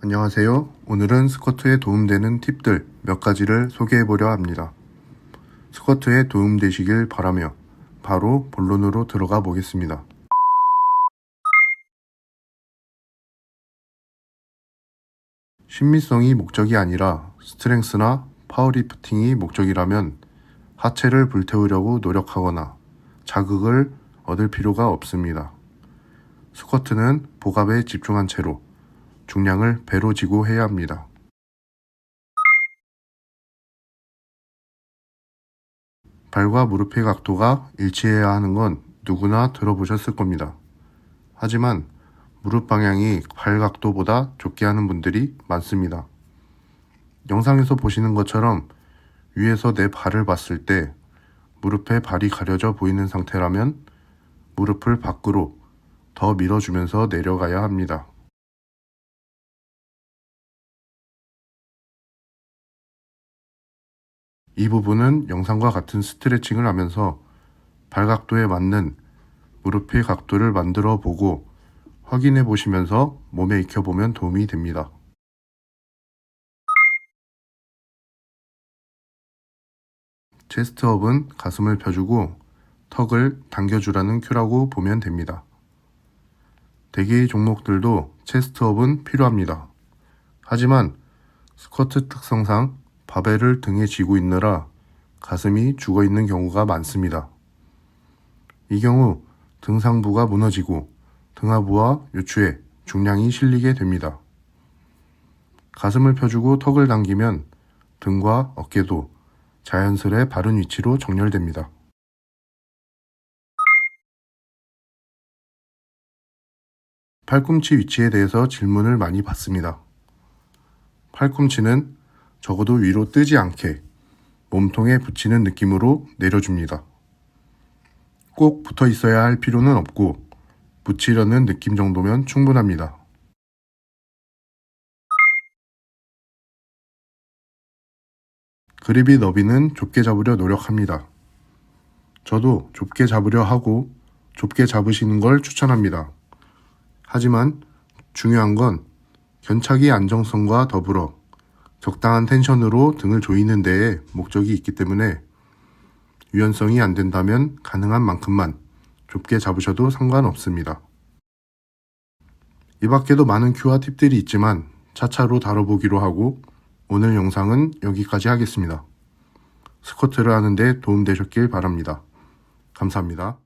안녕하세요. 오늘은 스쿼트에 도움되는 팁들 몇 가지를 소개해 보려 합니다. 스쿼트에 도움되시길 바라며 바로 본론으로 들어가 보겠습니다. 신미성이 목적이 아니라 스트렝스나 파워리프팅이 목적이라면 하체를 불태우려고 노력하거나 자극을 얻을 필요가 없습니다. 스쿼트는 복압에 집중한 채로 중량을 배로 지고 해야 합니다. 발과 무릎의 각도가 일치해야 하는 건 누구나 들어보셨을 겁니다. 하지만 무릎 방향이 발 각도보다 좁게 하는 분들이 많습니다. 영상에서 보시는 것처럼 위에서 내 발을 봤을 때 무릎에 발이 가려져 보이는 상태라면 무릎을 밖으로 더 밀어주면서 내려가야 합니다. 이 부분은 영상과 같은 스트레칭을 하면서 발각도에 맞는 무릎의 각도를 만들어 보고 확인해 보시면서 몸에 익혀 보면 도움이 됩니다. 체스트업은 가슴을 펴주고 턱을 당겨주라는 큐라고 보면 됩니다. 대개의 종목들도 체스트업은 필요합니다. 하지만 스쿼트 특성상 바벨을 등에 쥐고 있느라 가슴이 죽어 있는 경우가 많습니다. 이 경우 등상부가 무너지고 등하부와 요추에 중량이 실리게 됩니다. 가슴을 펴주고 턱을 당기면 등과 어깨도 자연스레 바른 위치로 정렬됩니다. 팔꿈치 위치에 대해서 질문을 많이 받습니다. 팔꿈치는 적어도 위로 뜨지 않게 몸통에 붙이는 느낌으로 내려줍니다. 꼭 붙어 있어야 할 필요는 없고 붙이려는 느낌 정도면 충분합니다. 그립이 너비는 좁게 잡으려 노력합니다. 저도 좁게 잡으려 하고 좁게 잡으시는 걸 추천합니다. 하지만 중요한 건 견착이 안정성과 더불어 적당한 텐션으로 등을 조이는 데에 목적이 있기 때문에 유연성이 안 된다면 가능한 만큼만 좁게 잡으셔도 상관없습니다. 이 밖에도 많은 큐와 팁들이 있지만 차차로 다뤄보기로 하고 오늘 영상은 여기까지 하겠습니다. 스쿼트를 하는데 도움되셨길 바랍니다. 감사합니다.